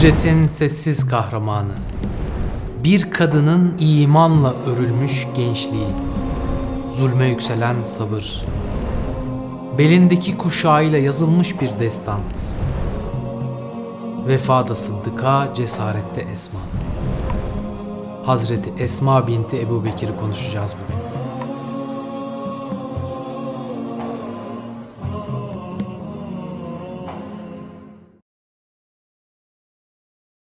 Hicretin sessiz kahramanı. Bir kadının imanla örülmüş gençliği. Zulme yükselen sabır. Belindeki kuşağıyla yazılmış bir destan. Vefada Sıddık'a, cesarette Esma. Hazreti Esma binti Ebu Bekir'i konuşacağız bugün.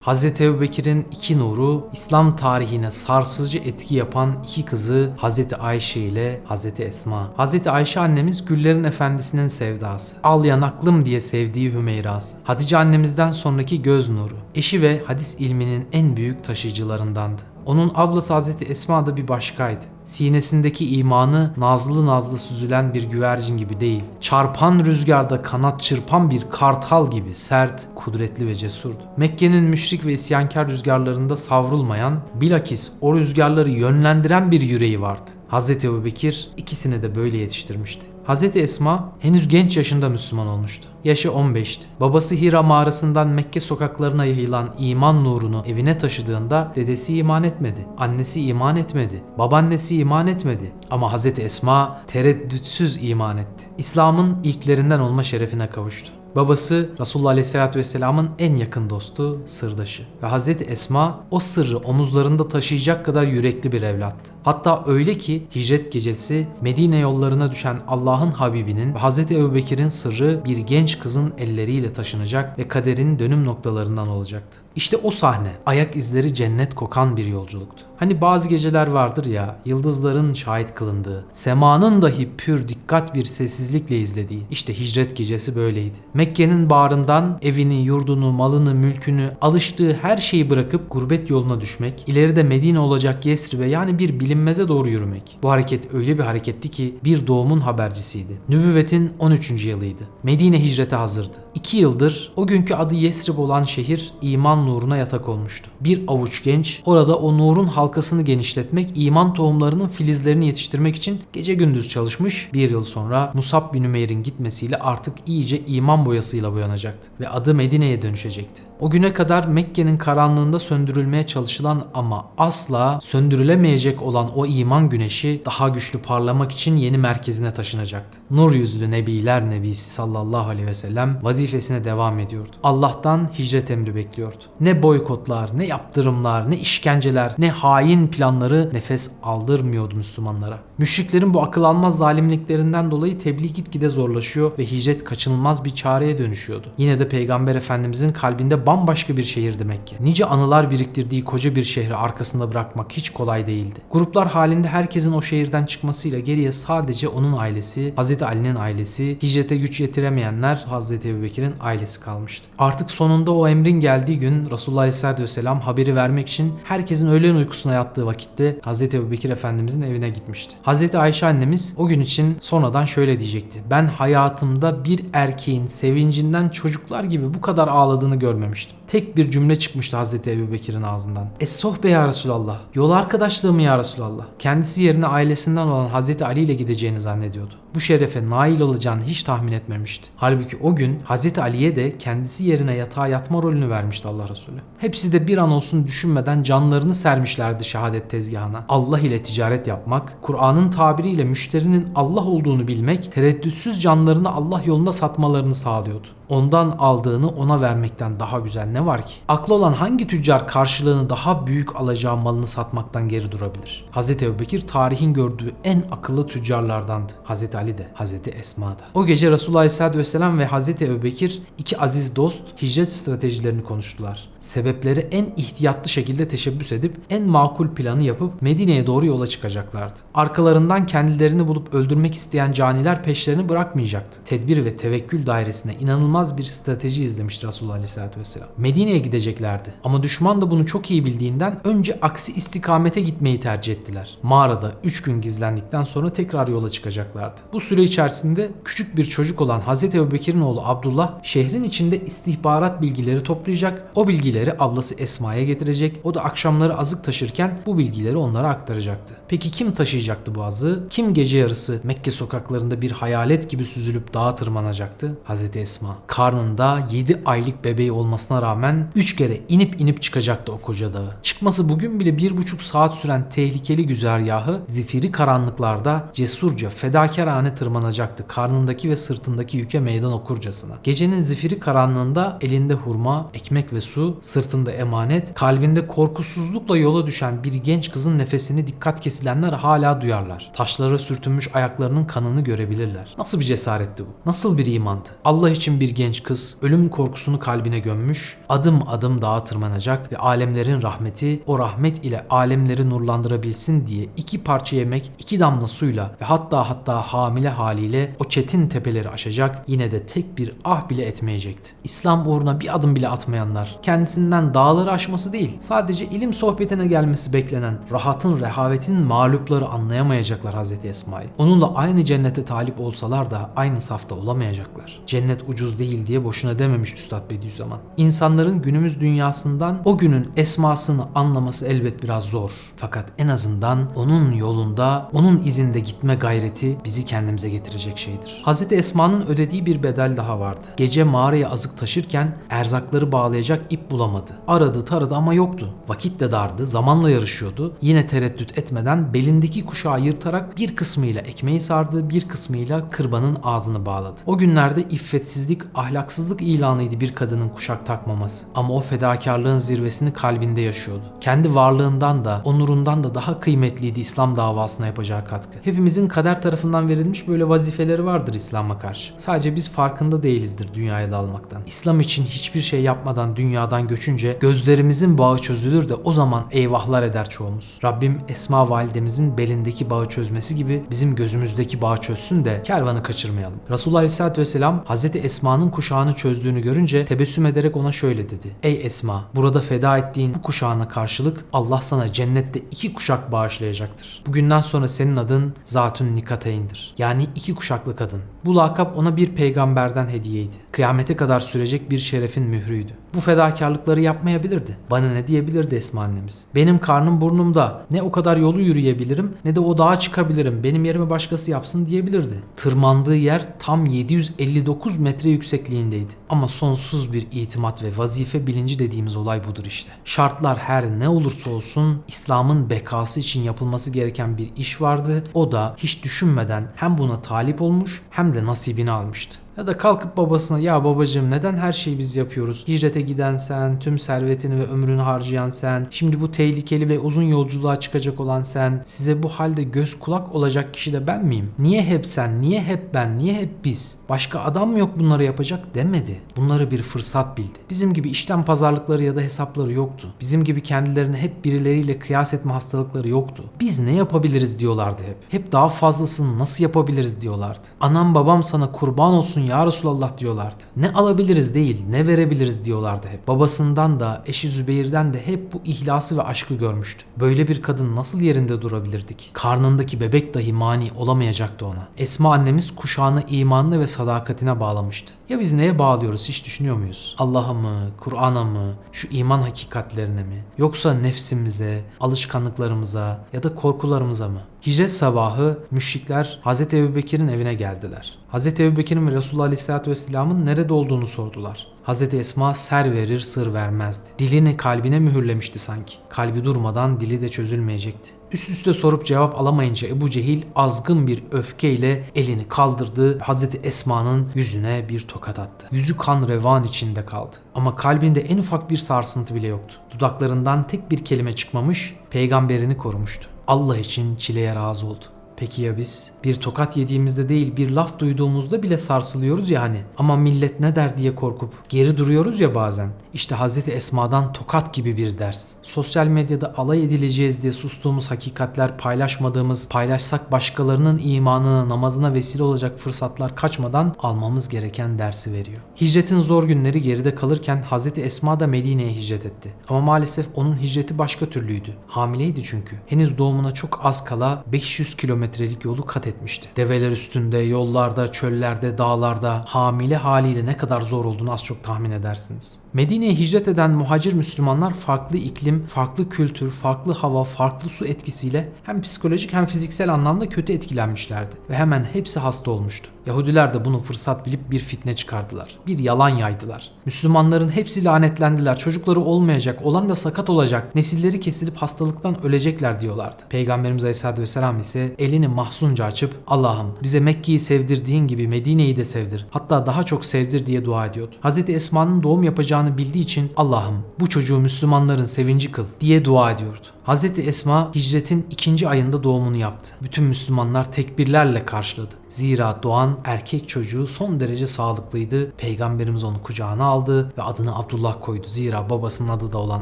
Hazreti Ebubekir'in iki nuru İslam tarihine sarsıcı etki yapan iki kızı Hazreti Ayşe ile Hazreti Esma. Hazreti Ayşe annemiz güllerin efendisinin sevdası. Al yanaklım diye sevdiği Hümeyra'sı. Hatice annemizden sonraki göz nuru. Eşi ve hadis ilminin en büyük taşıyıcılarındandı. Onun ablası Hazreti Esma da bir başkaydı. Sinesindeki imanı nazlı nazlı süzülen bir güvercin gibi değil, çarpan rüzgarda kanat çırpan bir kartal gibi sert, kudretli ve cesurdu. Mekke'nin müşrik ve isyankar rüzgarlarında savrulmayan, bilakis o rüzgarları yönlendiren bir yüreği vardı. Hazreti Ebubekir ikisini de böyle yetiştirmişti. Hazreti Esma henüz genç yaşında Müslüman olmuştu. Yaşı 15'ti. Babası Hira mağarasından Mekke sokaklarına yayılan iman nurunu evine taşıdığında dedesi iman etmedi. Annesi iman etmedi. Babaannesi iman etmedi. Ama Hazreti Esma tereddütsüz iman etti. İslam'ın ilklerinden olma şerefine kavuştu. Babası Resulullah Aleyhisselatü Vesselam'ın en yakın dostu, sırdaşı. Ve Hazreti Esma o sırrı omuzlarında taşıyacak kadar yürekli bir evlattı. Hatta öyle ki hicret gecesi Medine yollarına düşen Allah'ın Habibinin ve Hazreti Ebubekir'in sırrı bir genç kızın elleriyle taşınacak ve kaderin dönüm noktalarından olacaktı. İşte o sahne ayak izleri cennet kokan bir yolculuktu. Hani bazı geceler vardır ya yıldızların şahit kılındığı, semanın dahi pür dikkat bir sessizlikle izlediği. İşte hicret gecesi böyleydi. Mekke'nin bağrından evini, yurdunu, malını, mülkünü, alıştığı her şeyi bırakıp gurbet yoluna düşmek, ileride Medine olacak Yesrib'e yani bir bilinmeze doğru yürümek. Bu hareket öyle bir hareketti ki bir doğumun habercisiydi. Nübüvvetin 13. yılıydı. Medine hicrete hazırdı. İki yıldır o günkü adı Yesrib olan şehir iman nuruna yatak olmuştu. Bir avuç genç orada o nurun halkasını genişletmek, iman tohumlarının filizlerini yetiştirmek için gece gündüz çalışmış. Bir yıl sonra Musab bin Ümeyr'in gitmesiyle artık iyice iman boyasıyla boyanacaktı ve adı Medine'ye dönüşecekti. O güne kadar Mekke'nin karanlığında söndürülmeye çalışılan ama asla söndürülemeyecek olan o iman güneşi daha güçlü parlamak için yeni merkezine taşınacaktı. Nur yüzlü Nebiler Nebisi sallallahu aleyhi ve sellem vazifesine devam ediyordu. Allah'tan hicret emri bekliyordu. Ne boykotlar, ne yaptırımlar, ne işkenceler, ne hain planları nefes aldırmıyordu Müslümanlara. Müşriklerin bu akıl almaz zalimliklerinden dolayı tebliğ gitgide zorlaşıyor ve hicret kaçınılmaz bir çareye dönüşüyordu. Yine de Peygamber Efendimizin kalbinde bambaşka bir şehir demek ki. Nice anılar biriktirdiği koca bir şehri arkasında bırakmak hiç kolay değildi. Gruplar halinde herkesin o şehirden çıkmasıyla geriye sadece onun ailesi, Hazreti Ali'nin ailesi, hicrete güç yetiremeyenler Hazreti Ebubekir'in ailesi kalmıştı. Artık sonunda o emrin geldiği gün Resulullah Aleyhisselatü Vesselam haberi vermek için herkesin öğlen uykusuna yattığı vakitte Hazreti Ebubekir Efendimizin evine gitmişti. Hazreti Ayşe annemiz o gün için sonradan şöyle diyecekti. Ben hayatımda bir erkeğin sevincinden çocuklar gibi bu kadar ağladığını görmemiştim. Tek bir cümle çıkmıştı Hazreti Ebubekir'in ağzından. Es-sohbe ya Resulallah. Yol arkadaşlığı mı ya Resulallah? Kendisi yerine ailesinden olan Hazreti Ali ile gideceğini zannediyordu. Bu şerefe nail olacağını hiç tahmin etmemişti. Halbuki o gün Hazreti Ali'ye de kendisi yerine yatağa yatma rolünü vermişti Allah Resulü. Hepsi de bir an olsun düşünmeden canlarını sermişlerdi şehadet tezgahına. Allah ile ticaret yapmak, Kur'an'ın tabiriyle müşterinin Allah olduğunu bilmek, tereddütsüz canlarını Allah yolunda satmalarını sağlıyordu. Ondan aldığını ona vermekten daha güzel ne var ki? Aklı olan hangi tüccar karşılığını daha büyük alacağı malını satmaktan geri durabilir? Hazreti Ebubekir tarihin gördüğü en akıllı tüccarlardandı. Hazreti Ali de, Hazreti Esma da. O gece Resulullah Aleyhisselatü Vesselam ve Hazreti Ebubekir iki aziz dost hicret stratejilerini konuştular. Sebepleri en ihtiyatlı şekilde teşebbüs edip en makul planı yapıp Medine'ye doğru yola çıkacaklardı. Arkalarından kendilerini bulup öldürmek isteyen caniler peşlerini bırakmayacaktı. Tedbir ve tevekkül dairesine inanılmaz bir strateji izlemişti Resulullah Aleyhisselatü Vesselam. Medine'ye gideceklerdi. Ama düşman da bunu çok iyi bildiğinden önce aksi istikamete gitmeyi tercih ettiler. Mağarada 3 gün gizlendikten sonra tekrar yola çıkacaklardı. Bu süre içerisinde küçük bir çocuk olan Hazreti Ebubekir'in oğlu Abdullah şehrin içinde istihbarat bilgileri toplayacak. O bilgileri ablası Esma'ya getirecek. O da akşamları azık taşırken bu bilgileri onlara aktaracaktı. Peki kim taşıyacaktı bu azığı? Kim gece yarısı Mekke sokaklarında bir hayalet gibi süzülüp dağa tırmanacaktı? Hazreti Esma. Karnında 7 aylık bebeği olmasına rağmen 3 kere inip inip çıkacaktı o koca dağı. Çıkması bugün bile 1,5 saat süren tehlikeli güzergahı zifiri karanlıklarda cesurca fedakarane tırmanacaktı karnındaki ve sırtındaki yüke meydan okurcasına. Gecenin zifiri karanlığında elinde hurma, ekmek ve su, sırtında emanet, kalbinde korkusuzlukla yola düşen bir genç kızın nefesini dikkat kesilenler hala duyarlar. Taşlara sürtünmüş ayaklarının kanını görebilirler. Nasıl bir cesaretti bu? Nasıl bir imandı? Allah için bir genç kız ölüm korkusunu kalbine gömmüş, adım adım dağa tırmanacak ve alemlerin rahmeti o rahmet ile alemleri nurlandırabilsin diye iki parça yemek, iki damla suyla ve hatta hatta hamile haliyle o çetin tepeleri aşacak yine de tek bir ah bile etmeyecekti. İslam uğruna bir adım bile atmayanlar, kendisinden dağları aşması değil, sadece ilim sohbetine gelmesi beklenen rahatın rehavetinin mağlupları anlayamayacaklar Hazreti Esma'yı. Onunla aynı cennete talip olsalar da aynı safta olamayacaklar. Cennet ucuz değil diye boşuna dememiş Üstad Bediüzzaman. İnsanların günümüz dünyasından o günün esmasını anlaması elbet biraz zor. Fakat en azından onun yolunda, onun izinde gitme gayreti bizi kendimize getirecek şeydir. Hazreti Esma'nın ödediği bir bedel daha vardı. Gece mağaraya azık taşırken erzakları bağlayacak ip bulamadı. Aradı taradı ama yoktu. Vakit de dardı, zamanla yarışıyordu. Yine tereddüt etmeden belindeki kuşağı yırtarak bir kısmıyla ekmeği sardı, bir kısmıyla kırbanın ağzını bağladı. O günlerde iffetsizlik, ahlaksızlık ilanıydı bir kadının kuşak takmaması. Ama o fedakarlığın zirvesini kalbinde yaşıyordu. Kendi varlığından da, onurundan da daha kıymetliydi İslam davasına yapacağı katkı. Hepimizin kader tarafından verilmiş böyle vazifeleri vardır İslam'a karşı. Sadece biz farkında değilizdir dünyaya dalmaktan. İslam için hiçbir şey yapmadan dünyadan göçünce gözlerimizin bağı çözülür de o zaman eyvahlar eder çoğumuz. Rabbim Esma validemizin belindeki bağı çözmesi gibi bizim gözümüzdeki bağı çözsün de kervanı kaçırmayalım. Resulullah Aleyhisselatü Vesselam Hazreti Esma'nın kuşağını çözdüğünü görünce tebessüm ederek ona şöyle dedi. Ey Esma burada feda ettiğin bu kuşağına karşılık Allah sana cennette iki kuşak bağışlayacaktır. Bugünden sonra senin adın Zatün Nikateyn'dir. Yani iki kuşaklı kadın. Bu lakap ona bir peygamberden hediyeydi. Kıyamete kadar sürecek bir şerefin mührüydü. Bu fedakarlıkları yapmayabilirdi. Bana ne diyebilirdi Esma annemiz? Benim karnım burnumda. Ne o kadar yolu yürüyebilirim ne de o dağa çıkabilirim. Benim yerime başkası yapsın diyebilirdi. Tırmandığı yer tam 759 metre yüksekliğindeydi. Ama sonsuz bir itimat ve vazife bilinci dediğimiz olay budur işte. Şartlar her ne olursa olsun İslam'ın bekası için yapılması gereken bir iş vardı. O da hiç düşünmeden hem buna talip olmuş hem de nasibini almıştı. Ya da kalkıp babasına ya babacığım neden her şeyi biz yapıyoruz? Hicrete giden sen, tüm servetini ve ömrünü harcayan sen, şimdi bu tehlikeli ve uzun yolculuğa çıkacak olan sen, size bu halde göz kulak olacak kişi de ben miyim? Niye hep sen, niye hep ben, niye hep biz? Başka adam mı yok bunları yapacak demedi. Bunları bir fırsat bildi. Bizim gibi işten pazarlıkları ya da hesapları yoktu. Bizim gibi kendilerini hep birileriyle kıyas etme hastalıkları yoktu. Biz ne yapabiliriz diyorlardı hep. Hep daha fazlasını nasıl yapabiliriz diyorlardı. Anam babam sana kurban olsun ya Resulallah diyorlardı. Ne alabiliriz değil, ne verebiliriz diyorlardı hep. Babasından da, eşi Zübeyir'den de hep bu ihlası ve aşkı görmüştü. Böyle bir kadın nasıl yerinde durabilirdik? Karnındaki bebek dahi mani olamayacaktı ona. Esma annemiz kuşağını imanına ve sadakatine bağlamıştı. Ya biz neye bağlıyoruz hiç düşünüyor muyuz? Allah'a mı, Kur'an'a mı, şu iman hakikatlerine mi? Yoksa nefsimize, alışkanlıklarımıza ya da korkularımıza mı? Hicret sabahı müşrikler Hz. Ebubekir'in evine geldiler. Hz. Ebubekir'in ve Resulullah Aleyhisselatü Vesselam'ın nerede olduğunu sordular. Hz. Esma ser verir sır vermezdi. Dilini kalbine mühürlemişti sanki. Kalbi durmadan dili de çözülmeyecekti. Üst üste sorup cevap alamayınca Ebu Cehil azgın bir öfkeyle elini kaldırdı. Hazreti Esma'nın yüzüne bir tokat attı. Yüzü kan revan içinde kaldı. Ama kalbinde en ufak bir sarsıntı bile yoktu. Dudaklarından tek bir kelime çıkmamış, peygamberini korumuştu. Allah için çileye razı oldu. Peki ya biz? Bir tokat yediğimizde değil bir laf duyduğumuzda bile sarsılıyoruz ya hani. Ama millet ne der diye korkup geri duruyoruz ya bazen. İşte Hazreti Esma'dan tokat gibi bir ders. Sosyal medyada alay edileceğiz diye sustuğumuz hakikatler paylaşmadığımız, paylaşsak başkalarının imanına, namazına vesile olacak fırsatlar kaçmadan almamız gereken dersi veriyor. Hicretin zor günleri geride kalırken Hazreti Esma da Medine'ye hicret etti. Ama maalesef onun hicreti başka türlüydü. Hamileydi çünkü. Henüz doğumuna çok az kala 500 kilometre kilometrelik yolu kat etmişti. Develer üstünde, yollarda, çöllerde, dağlarda hamile haliyle ne kadar zor olduğunu az çok tahmin edersiniz. Medine'ye hicret eden muhacir Müslümanlar farklı iklim, farklı kültür, farklı hava, farklı su etkisiyle hem psikolojik hem fiziksel anlamda kötü etkilenmişlerdi ve hemen hepsi hasta olmuştu. Yahudiler de bunu fırsat bilip bir fitne çıkardılar. Bir yalan yaydılar. Müslümanların hepsi lanetlendiler. Çocukları olmayacak, olan da sakat olacak. Nesilleri kesilip hastalıktan ölecekler diyorlardı. Peygamberimiz Aleyhisselatü Vesselam ise elini mahzunca açıp Allah'ım bize Mekke'yi sevdirdiğin gibi Medine'yi de sevdir. Hatta daha çok sevdir diye dua ediyordu. Hz. Esma'nın doğum yapacağını bildiği için Allah'ım bu çocuğu Müslümanların sevinci kıl diye dua ediyordu. Hz. Esma hicretin ikinci ayında doğumunu yaptı. Bütün Müslümanlar tekbirlerle karşıladı. Zira doğan erkek çocuğu son derece sağlıklıydı. Peygamberimiz onu kucağına aldı ve adını Abdullah koydu. Zira babasının adı da olan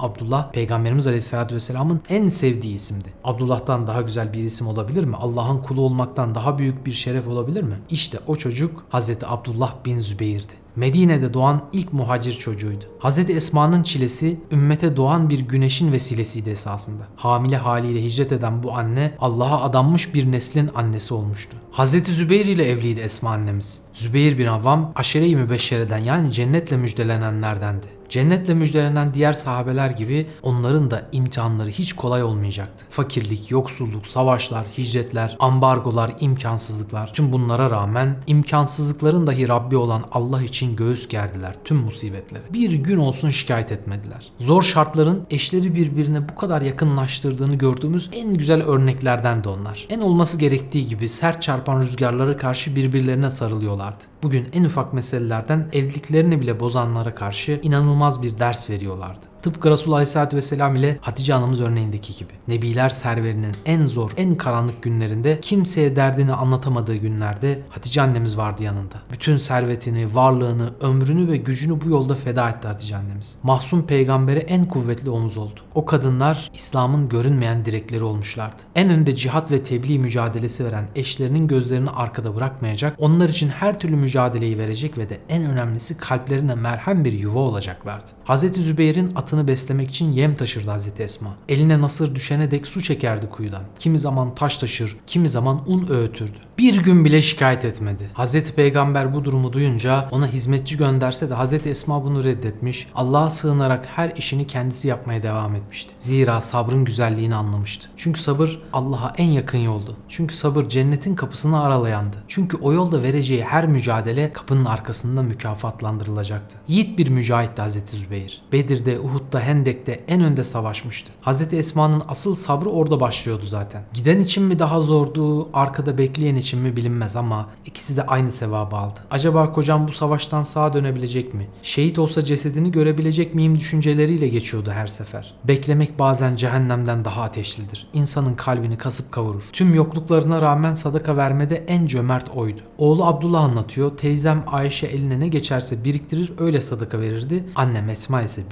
Abdullah Peygamberimiz Aleyhisselatü Vesselam'ın en sevdiği isimdi. Abdullah'tan daha güzel bir isim olabilir mi? Allah'ın kulu olmaktan daha büyük bir şeref olabilir mi? İşte o çocuk Hz. Abdullah bin Zübeyir'di. Medine'de doğan ilk muhacir çocuğuydu. Hz. Esma'nın çilesi ümmete doğan bir güneşin vesilesiydi esasında. Hamile haliyle hicret eden bu anne Allah'a adanmış bir neslin annesi olmuştu. Hz. Zübeyir ile evliydi Esma annemiz. Zübeyir bin Avvam aşere-i mübeşşereden yani cennetle müjdelenenlerdendi. Cennetle müjdelenen diğer sahabeler gibi onların da imtihanları hiç kolay olmayacaktı. Fakirlik, yoksulluk, savaşlar, hicretler, ambargolar, imkansızlıklar tüm bunlara rağmen imkansızlıkların dahi Rabbi olan Allah için göğüs gerdiler tüm musibetlere. Bir gün olsun şikayet etmediler. Zor şartların eşleri birbirine bu kadar yakınlaştırdığını gördüğümüz en güzel örneklerden de onlar. En olması gerektiği gibi sert çarpan rüzgarlara karşı birbirlerine sarılıyorlardı. Bugün en ufak meselelerden evliliklerini bile bozanlara karşı inanılmaz bir ders veriyorlardı. Tıpkı Resulullah Aleyhisselatü Vesselam ile Hatice anamız örneğindeki gibi. Nebiler serverinin en zor, en karanlık günlerinde kimseye derdini anlatamadığı günlerde Hatice annemiz vardı yanında. Bütün servetini, varlığını, ömrünü ve gücünü bu yolda feda etti Hatice annemiz. Mahsum peygambere en kuvvetli omuz oldu. O kadınlar İslam'ın görünmeyen direkleri olmuşlardı. En önde cihat ve tebliğ mücadelesi veren eşlerinin gözlerini arkada bırakmayacak, onlar için her türlü mücadeleyi verecek ve de en önemlisi kalplerine merhem bir yuva olacaklardı. Hz. Zübeyir'in atını beslemek için yem taşırdı Hazreti Esma. Eline nasır düşene dek su çekerdi kuyudan. Kimi zaman taş taşır, kimi zaman un öğütürdü. Bir gün bile şikayet etmedi. Hazreti Peygamber bu durumu duyunca ona hizmetçi gönderse de Hazreti Esma bunu reddetmiş. Allah'a sığınarak her işini kendisi yapmaya devam etmişti. Zira sabrın güzelliğini anlamıştı. Çünkü sabır Allah'a en yakın yoldu. Çünkü sabır cennetin kapısını aralayandı. Çünkü o yolda vereceği her mücadele kapının arkasında mükafatlandırılacaktı. Yiğit bir mücahitti Hazreti Zübeyir. Bedir'de, Uhud'da, Hendek'te en önde savaşmıştı. Hazreti Esma'nın asıl sabrı orada başlıyordu zaten. Giden için mi daha zordu, arkada bekleyen için mi bilinmez ama ikisi de aynı sevabı aldı. Acaba kocam bu savaştan sağa dönebilecek mi? Şehit olsa cesedini görebilecek miyim düşünceleriyle geçiyordu her sefer. Beklemek bazen cehennemden daha ateşlidir. İnsanın kalbini kasıp kavurur. Tüm yokluklarına rağmen sadaka vermede en cömert oydu. Oğlu Abdullah anlatıyor. Teyzem Ayşe eline ne geçerse biriktirir öyle sadaka verirdi. Annem Esma ise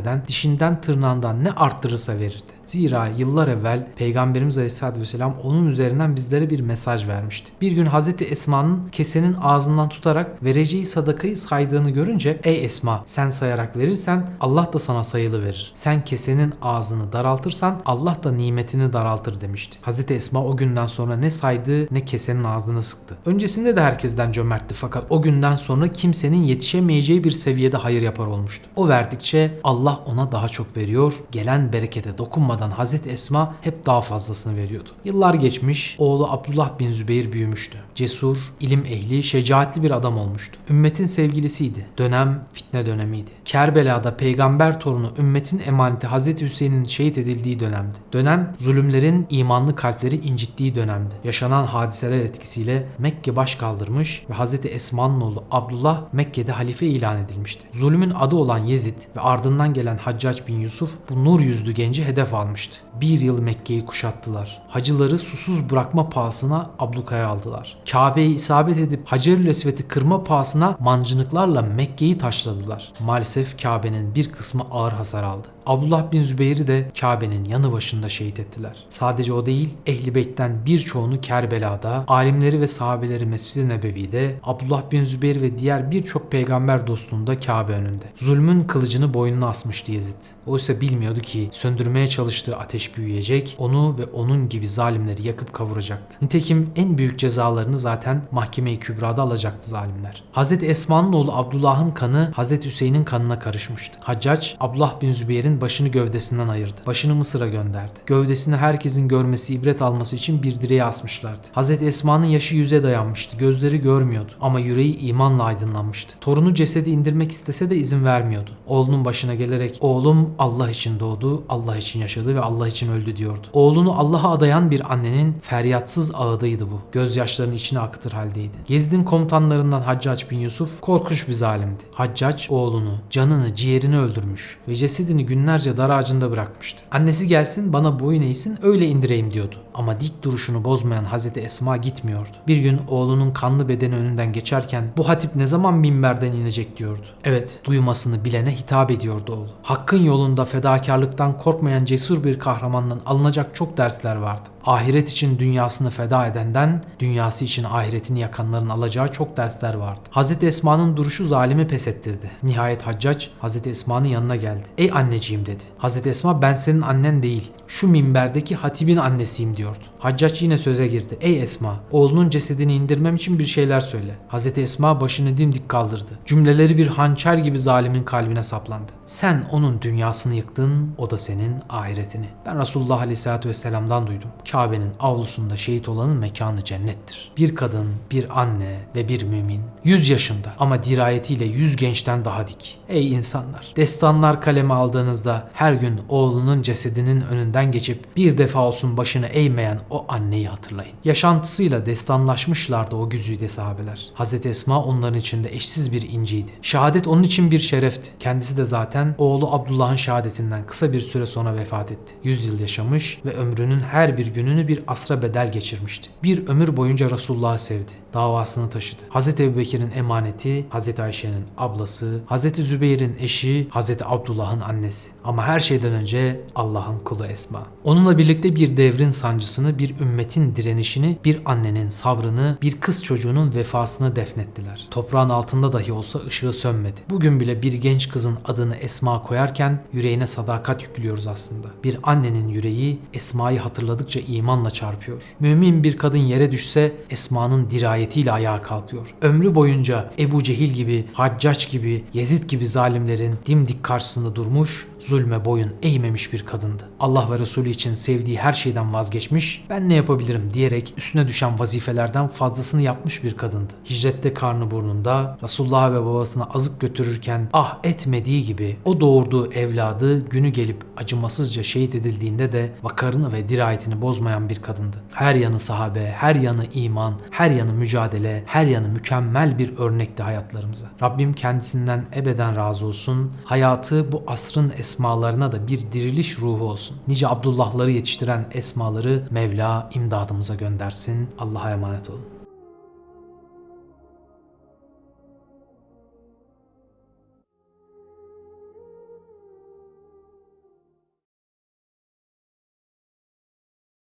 biriktirmeden dişinden tırnağından ne arttırırsa verirdi. Zira yıllar evvel Peygamberimiz Aleyhisselatü Vesselam onun üzerinden bizlere bir mesaj vermişti. Bir gün Hazreti Esma'nın kesenin ağzından tutarak vereceği sadakayı saydığını görünce Ey Esma sen sayarak verirsen Allah da sana sayılı verir. Sen kesenin ağzını daraltırsan Allah da nimetini daraltır demişti. Hazreti Esma o günden sonra ne saydı ne kesenin ağzını sıktı. Öncesinde de herkesten cömertti fakat o günden sonra kimsenin yetişemeyeceği bir seviyede hayır yapar olmuştu. O verdikçe Allah ona daha çok veriyor. Gelen berekete dokunmadan Hazreti Esma hep daha fazlasını veriyordu. Yıllar geçmiş, oğlu Abdullah bin Zübeyir büyümüştü. Cesur, ilim ehli, şecaatli bir adam olmuştu. Ümmetin sevgilisiydi. Dönem fitne dönemiydi. Kerbela'da peygamber torunu ümmetin emaneti Hazreti Hüseyin'in şehit edildiği dönemdi. Dönem zulümlerin imanlı kalpleri incittiği dönemdi. Yaşanan hadiseler etkisiyle Mekke baş kaldırmış ve Hazreti Esma'nın oğlu Abdullah Mekke'de halife ilan edilmişti. Zulümün adı olan Yezid ve ardından gelen Haccac bin Yusuf bu nur yüzlü genci hedef almıştı. Bir yıl Mekke'yi kuşattılar. Hacıları susuz bırakma pahasına ablukaya aldılar. Kabe'yi isabet edip Hacerül Esved'i kırma pahasına mancınıklarla Mekke'yi taşladılar. Maalesef Kabe'nin bir kısmı ağır hasar aldı. Abdullah bin Zübeyir'i de Kabe'nin yanı başında şehit ettiler. Sadece o değil, Ehli Beyt'ten birçoğunu Kerbela'da, alimleri ve sahabeleri Mescid-i Nebevi'de, Abdullah bin Zübeyir ve diğer birçok peygamber dostunu da Kabe önünde. Zulmün kılıcını boynuna asmış asmıştı Yezid. Oysa bilmiyordu ki söndürmeye çalıştığı ateş büyüyecek, onu ve onun gibi zalimleri yakıp kavuracaktı. Nitekim en büyük cezalarını zaten mahkeme-i kübrada alacaktı zalimler. Hazreti Esma'nın oğlu Abdullah'ın kanı Hazreti Hüseyin'in kanına karışmıştı. Haccac, Abdullah bin Zübeyir'in başını gövdesinden ayırdı. Başını Mısır'a gönderdi. Gövdesini herkesin görmesi, ibret alması için bir direğe asmışlardı. Hazreti Esma'nın yaşı yüze dayanmıştı. Gözleri görmüyordu ama yüreği imanla aydınlanmıştı. Torunu cesedi indirmek istese de izin vermiyordu. Oğlunun başına gelerek oğlum Allah için doğdu, Allah için yaşadı ve Allah için öldü diyordu. Oğlunu Allah'a adayan bir annenin feryatsız ağıdıydı bu. Gözyaşlarını içine akıtır haldeydi. Yezid'in komutanlarından Haccac bin Yusuf korkunç bir zalimdi. Haccac oğlunu, canını, ciğerini öldürmüş ve cesedini günlerce dar ağacında bırakmıştı. Annesi gelsin bana boyun eğsin öyle indireyim diyordu. Ama dik duruşunu bozmayan Hazreti Esma gitmiyordu. Bir gün oğlunun kanlı bedeni önünden geçerken bu hatip ne zaman minberden inecek diyordu. Evet duymasını bilene hitap ediyordu oğlu. Hakkın yolunda fedakarlıktan korkmayan cesur bir kahramandan alınacak çok dersler vardı. Ahiret için dünyasını feda edenden, dünyası için ahiretini yakanların alacağı çok dersler vardı. Hazreti Esma'nın duruşu zalimi pes ettirdi. Nihayet Haccac Hazreti Esma'nın yanına geldi. Ey anneciğim dedi. Hazreti Esma ben senin annen değil, şu minberdeki hatibin annesiyim diyordu. Haccac yine söze girdi. Ey Esma, oğlunun cesedini indirmem için bir şeyler söyle. Hazreti Esma başını dimdik kaldırdı. Cümleleri bir hançer gibi zalimin kalbine saplandı. Sen onun dünyasını yıktın, o da senin ahiretini. Ben Resulullah Aleyhisselatü Vesselam'dan duydum. Kabe'nin avlusunda şehit olanın mekanı cennettir. Bir kadın, bir anne ve bir mümin. 100 yaşında ama dirayetiyle 100 gençten daha dik. Ey insanlar! Destanlar kaleme aldığınızda her gün oğlunun cesedinin önünden geçip bir defa olsun başını eğmeyen o anneyi hatırlayın. Yaşantısıyla destanlaşmışlardı o güzide sahabeler. Hazreti Esma onların içinde eşsiz bir inciydi. Şehadet onun için bir şerefti. Kendisi de zaten oğlu Abdullah'ın şehadetinden kısa bir süre sonra vefat etti. 100 yıl yaşamış ve ömrünün her bir gününü bir asra bedel geçirmişti. Bir ömür boyunca Resulullah'ı sevdi. Davasını taşıdı. Hazreti Ebubekir'in emaneti, Hazreti Ayşe'nin ablası, Hazreti Zübeyir'in eşi, Hazreti Abdullah'ın annesi. Ama her şeyden önce Allah'ın kulu Esma. Onunla birlikte bir devrin sancısını, bir ümmetin direnişini, bir annenin sabrını, bir kız çocuğunun vefasını defnettiler. Toprağın altında dahi olsa ışığı sönmedi. Bugün bile bir genç kızın adını Esma koyarken yüreğine sadakat yüklüyoruz aslında. Bir annenin yüreği Esma'yı hatırladıkça imanla çarpıyor. Mümin bir kadın yere düşse Esma'nın dirayetiyle ayağa kalkıyor. Ömrü boyunca Ebu Cehil gibi, Haccac gibi, Yezid gibi zalimlerin dimdik karşısında durmuş, zulme boyun eğmemiş bir kadındı. Allah ve Resulü için sevdiği her şeyden vazgeçmiş, ben ne yapabilirim diyerek üstüne düşen vazifelerden fazlasını yapmış bir kadındı. Hicrette karnı burnunda, Resulullah ve babasına azık götürürken ah etmediği gibi o doğurduğu evladı günü gelip acımasızca şehit edildiğinde de vakarını ve dirayetini bozmayan bir kadındı. Her yanı sahabe, her yanı iman, her yanı mücadele, her yanı mükemmel bir örnekti hayatlarımıza. Rabbim kendisinden ebeden razı olsun. Hayatı bu asrın esmalarına da bir diriliş ruhu olsun. Nice Abdullahları yetiştiren esmaları Mevla imdadımıza göndersin. Allah'a emanet olun.